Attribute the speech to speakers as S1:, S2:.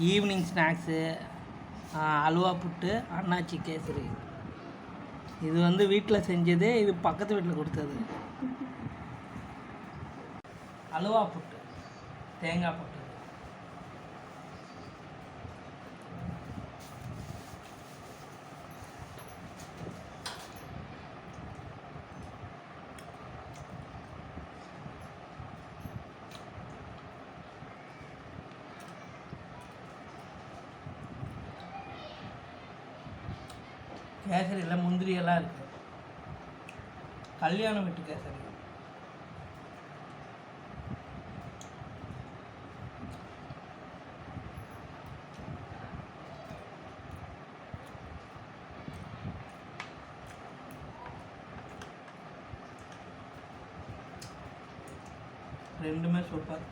S1: Evening snacks halwa புட்டு அண்ணாச்சி கேசரி. இது வந்து வீட்டில் செஞ்சது இது பக்கத்து வீட்டில் கொடுத்தது. அல்வா புட்டு தேங்காய் புட்டு. கேசரியில் முந்திரி எல்லாம் இருக்கு. கல்யாணம் வீட்டு கேசரி. ரெண்டுமே சூப்பர்